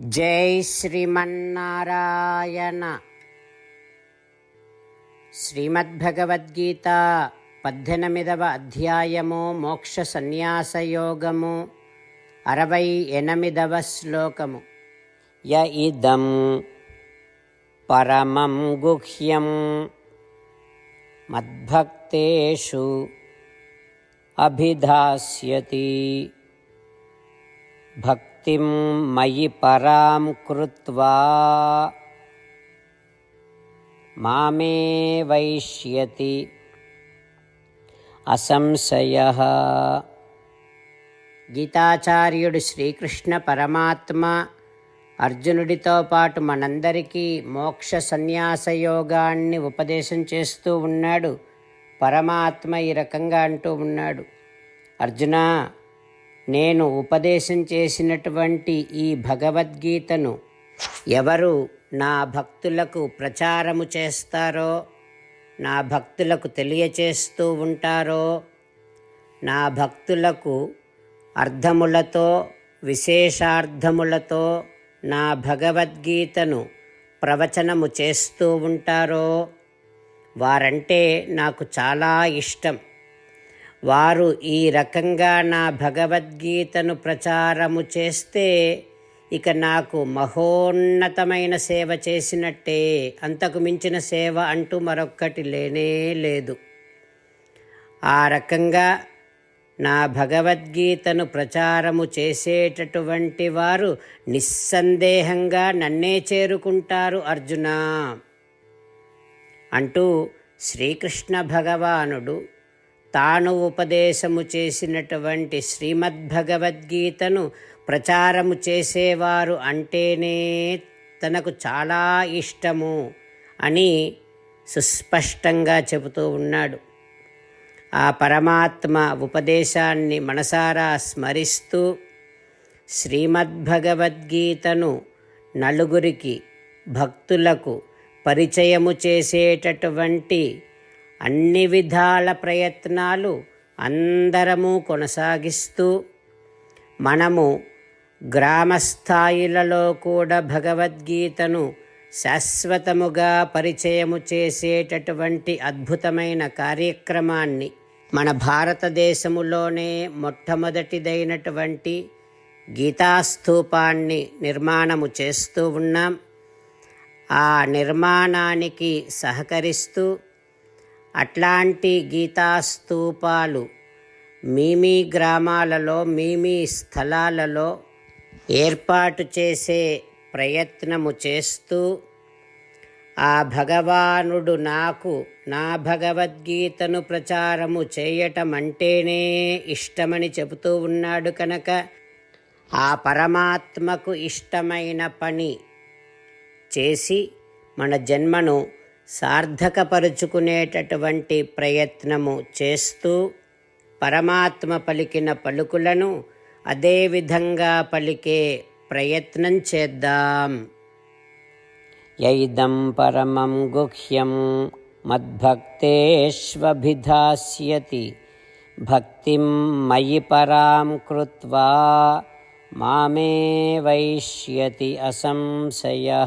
జై శ్రీమన్నారాయణ. శ్రీమద్భగవద్గీత పద్దెనిమిదవ అధ్యాయము మోక్ష సన్యాసయోగము అరవై ఎనిమిదవ శ్లోకము. య ఇదం పరమం గుహ్యం మద్భక్తేషు అభిధాస్యతి. భక్ భక్తిం మయి పరాం కృత్వా. మామే వైష్యతి అసంశయ. గీతాచార్యుడు శ్రీకృష్ణ పరమాత్మ అర్జునుడితో పాటు మనందరికీ మోక్ష సన్యాస యోగాన్ని ఉపదేశం చేస్తూ ఉన్నాడు. పరమాత్మ ఈ రకంగా అంటూ ఉన్నాడు. అర్జున నేను ఉపదేశం చేసినటువంటి ఈ భగవద్గీతను ఎవరు నా భక్తులకు ప్రచారము చేస్తారో నా భక్తులకు తెలియచేస్తూ ఉంటారో నా భక్తులకు అర్థములతో విశేషార్థములతో నా భగవద్గీతను ప్రవచనము చేస్తూ ఉంటారో వారంటే నాకు చాలా ఇష్టం. వారు ఈ రకంగా నా భగవద్గీతను ప్రచారము చేస్తే ఇక నాకు మహోన్నతమైన సేవ చేసినట్టే. అంతకు మించిన సేవ అంటూ మరొక్కటి లేనే లేదు. ఆ రకంగా నా భగవద్గీతను ప్రచారము చేసేటటువంటి వారు నిస్సందేహంగా నన్నే చేరుకుంటారు అర్జున అంటూ శ్రీకృష్ణ భగవానుడు తాను ఉపదేశము చేసినటువంటి శ్రీమద్భగవద్గీతను ప్రచారము చేసేవారు అంటేనే తనకు చాలా ఇష్టము అని సుస్పష్టంగా చెబుతూ ఉన్నాడు. ఆ పరమాత్మ ఉపదేశాన్ని మనసారా స్మరిస్తూ శ్రీమద్భగవద్గీతను నలుగురికి భక్తులకు పరిచయము చేసేటటువంటి అన్ని విధాల ప్రయత్నాలు అందరము కొనసాగిస్తూ మనము గ్రామస్థాయిలలో కూడా భగవద్గీతను శాశ్వతముగా పరిచయము చేసేటటువంటి అద్భుతమైన కార్యక్రమాన్ని మన భారతదేశములోనే మొట్టమొదటిదైనటువంటి గీతాస్థూపాన్ని నిర్మాణము చేస్తూ ఉన్నాం. ఆ నిర్మాణానికి సహకరిస్తూ అట్లాంటి గీతాస్తూపాలు మీమీ గ్రామాలలో మీమీ స్థలాలలో ఏర్పాటు చేసే ప్రయత్నము చేస్తూ ఆ భగవానుడు నాకు నా భగవద్గీతను ప్రచారము చేయటం అంటేనే ఇష్టమని చెబుతూ ఉన్నాడు కనుక ఆ పరమాత్మకు ఇష్టమైన పని చేసి మన జన్మను సార్థకపరుచుకునేటటువంటి ప్రయత్నము చేస్తూ పరమాత్మ పలికిన పలుకులను అదేవిధంగా పలికే ప్రయత్నం చేద్దాం. యైదం పరమం గుహ్యం మద్భక్తేష్వభిధాస్యతి. భక్తిం మయి పరాం కృత్వా మామే వైష్యతి అసంశయ.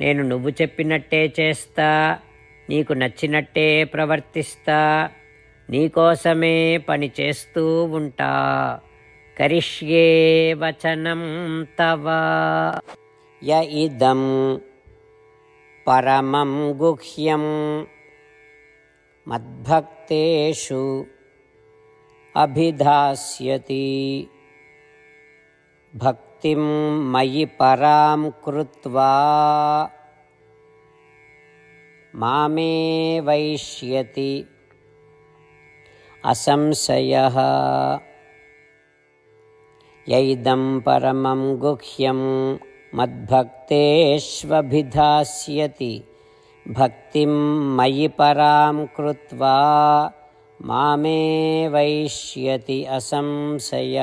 నేను నువ్వు చెప్పినట్టే చేస్తా నీకు నచ్చినట్టే ప్రవర్తిస్తా నీకోసమే పని చేస్తూ ఉంటా. కరిష్యే వచనం తవ. య ఇదం పరమం గుహ్యం మద్భక్తేషు అభిధాస్యతి. భక్ మయి పరాం కృత్వా మామే వైష్యతి అసంశయ యైదం పరమం గుహ్యం మద్భక్తేష్వభిధాస్యతి భక్తిం మయి పరాం కృత్వా మామే వైష్యతి అసంశయ